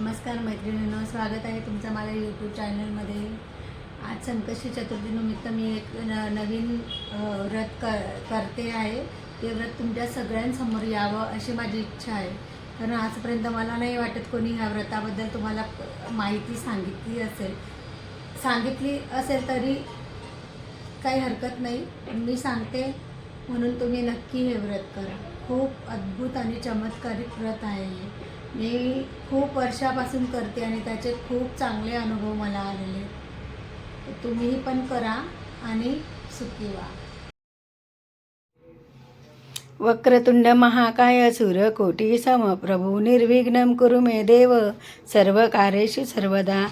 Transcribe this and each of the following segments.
नमस्कार मैत्रिणींनो स्वागत आहे तुमचं माझ्या यूट्यूब चॅनलमध्ये आज संकष्टी चतुर्थीनिमित्त मी एक न नवीन व्रत क करते आहे. ते व्रत तुमच्या सगळ्यांसमोर यावं अशी माझी इच्छा आहे. कारण आजपर्यंत मला नाही वाटत कोणी ह्या व्रताबद्दल तुम्हाला माहिती सांगितली असेल. सांगितली असेल तरी काही हरकत नाही. मी सांगते म्हणून तुम्ही नक्की हे व्रत करा. खूप अद्भुत आणि चमत्कारिक व्रत आहे हे. मी खूप वर्षापासून करते आणि त्याचे खूप चांगले अनुभव मला आलेले तुम्हीही पण करा आणि सुखी व्हा. वक्रतुंड महाकाय सूर्यकोटी समप्रभू निर्विघ्नं कुरु मे देव. सर्व कार्येशी सर्वदा.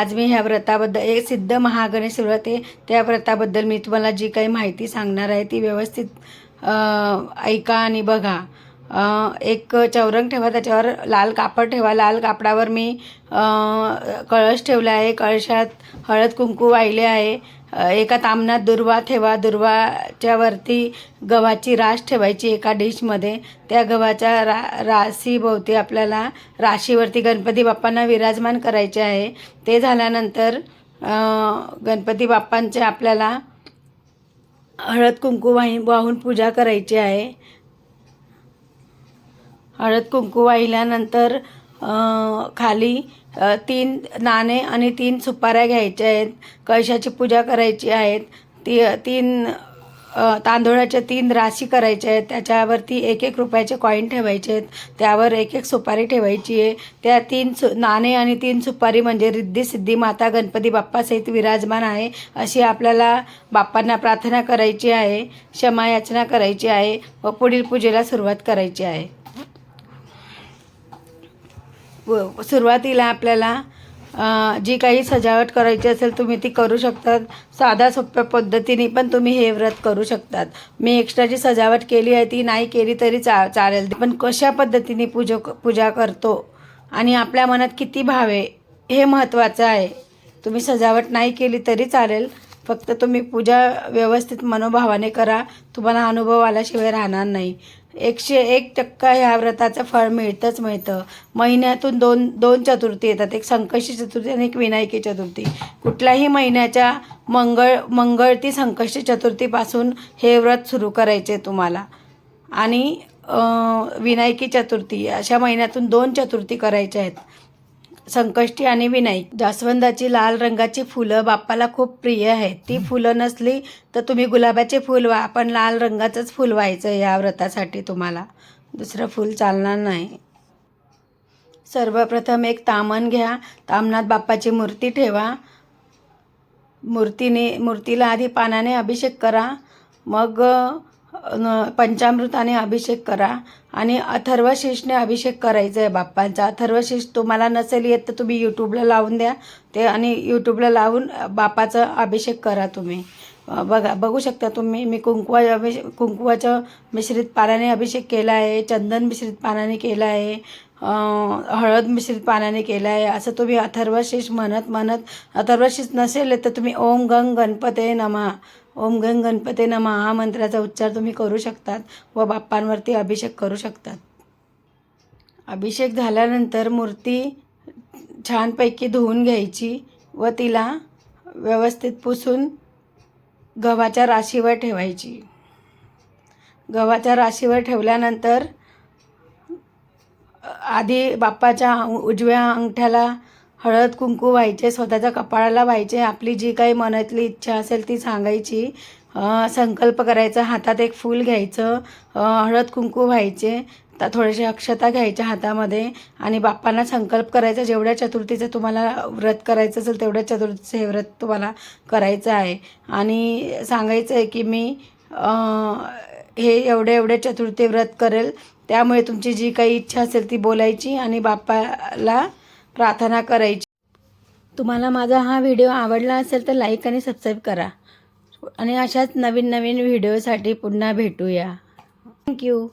आज मी ह्या व्रताबद्दल एक सिद्ध महागणेश व्रत आहे. त्या व्रताबद्दल मी तुम्हाला जी काही माहिती सांगणार आहे ती व्यवस्थित ऐका आणि बघा. एक चौरंग ठेवा त्याच्यावर लाल कापड ठेवा. लाल कापडावर मी कळश ठेवला आहे. कळशात हळद कुंकू वाहिले आहे. एका तामणात दुर्वा ठेवा दुर्वाच्या वरती गव्हाची रास ठेवायची एका डिशमध्ये. त्या गव्हाच्या रा राशीभोवती आपल्याला राशीवरती गणपती बाप्पांना विराजमान करायचे आहे. ते झाल्यानंतर गणपती बाप्पांचे आपल्याला हळद कुंकू वाही वाहून पूजा करायची आहे. हळद कुंकू वाहिल्यानंतर खाली तीन नाणे आणि तीन सुपाऱ्या घ्यायच्या आहेत. कळशाची पूजा करायची आहेत. ती तीन तांदुळाच्या तांदूळाच्या तीन राशी करायच्या आहेत. त्याच्यावरती एक एक रुपयाचे कॉईन ठेवायचे आहेत. त्यावर एक एक सुपारी ठेवायची आहे. त्या तीन सु नाणे आणि तीन सुपारी म्हणजे रिद्धी सिद्धी माता गणपती बाप्पासहित विराजमान आहे. अशी आपल्याला बाप्पांना प्रार्थना करायची आहे. क्षमा याचना करायची आहे व पुढील पूजेला सुरुवात करायची आहे. व सुरुवातीला आपल्याला जी काही सजावट करायची असेल तुम्ही ती करू शकतात. साध्या सोप्या पद्धतीने पण तुम्ही हे व्रत करू शकतात. मी एक्स्ट्रा जी सजावट केली आहे ती नाही केली तरी चा चालेल. पण कशा पद्धतीने पूजा पूजा करतो आणि आपल्या मनात किती भाव आहे हे महत्त्वाचं आहे. तुम्ही सजावट नाही केली तरी चालेल. फक्त तुम्ही पूजा व्यवस्थित मनोभावाने करा. तुम्हाला अनुभव आल्याशिवाय राहणार नाही. एकशे एक टक्का ह्या व्रताचं फळ मिळतंच मिळतं. महिन्यातून दोन दोन चतुर्थी येतात. एक संकष्टी चतुर्थी आणि एक विनायकी चतुर्थी. कुठल्याही महिन्याच्या मंगळ मंगळ ती संकष्टी चतुर्थीपासून हे व्रत सुरू करायचे तुम्हाला. आणि विनायकी चतुर्थी अशा महिन्यातून दोन चतुर्थी करायच्या आहेत. संकष्टी आणि विनायक जास्वंदाची लाल रंगाची फुलं बाप्पाला खूप प्रिय आहेत. ती फुलं नसली तर तुम्ही गुलाबाचे फुल व्हा पण लाल रंगाचंच फुल व्हायचं या व्रतासाठी तुम्हाला. दुसरं फुल चालणार नाही. सर्वप्रथम एक तामण घ्या. तामणात बाप्पाची मूर्ती ठेवा. मूर्तीने मूर्तीला आधी पानाने अभिषेक करा. मग पंचामृताने अभिषेक करा आणि अथर्वशीषने अभिषेक करायचा आहे बाप्पांचा अथर्वशीष तुम्हाला नसेल येत तर तुम्ही यूट्यूबला लावून द्या. ते आणि यूट्यूबला लावून बाप्पाचा अभिषेक करा तुम्ही. बघा बघू शकता तुम्ही मी कुंकुवा अभिषेक कुंकुवाचं मिश्रित पाण्याने अभिषेक केला आहे चंदन मिश्रित पाण्याने केला आहे हळद मिश्रित पाण्याने केलं आहे असं तुम्ही अथर्वशीष म्हणत म्हणत अथर्वशीष नसेल तर तुम्ही ओम गंग गणपते नमा. ओम गंग गणपते नमा. हा मंत्राचा उच्चार तुम्ही करू शकतात व बाप्पांवरती अभिषेक करू शकतात. अभिषेक झाल्यानंतर मूर्ती छानपैकी धुवून घ्यायची व तिला व्यवस्थित पुसून गव्हाच्या राशीवर ठेवायची. गव्हाच्या राशीवर ठेवल्यानंतर आधी बाप्पाच्या उजव्या अंगठ्याला हळद कुंकू व्हायचे स्वतःच्या कपाळाला व्हायचे. आपली जी काही मनातली इच्छा असेल ती सांगायची. संकल्प करायचा. हातात एक फूल घ्यायचं. हळद कुंकू व्हायचे. तर थोडेसे अक्षता घ्यायच्या हातामध्ये. आणि बाप्पांना संकल्प करायचा. जेवढ्या चतुर्थीचं तुम्हाला व्रत करायचं असेल तेवढ्या चतुर्थीचं हे व्रत तुम्हाला करायचं आहे. आणि सांगायचं आहे की मी हे एवढे एवढे चतुर्थी व्रत करेल. त्यामुळे तुमची जी काही इच्छा असेल ती बोलायची आणि बाप्पाला प्रार्थना करायची. तुम्हाला माझा हा व्हिडिओ आवडला असेल तर लाईक आणि सबस्क्राईब करा. आणि अशाच नवीन नवीन व्हिडिओसाठी पुन्हा भेटूया. थँक्यू.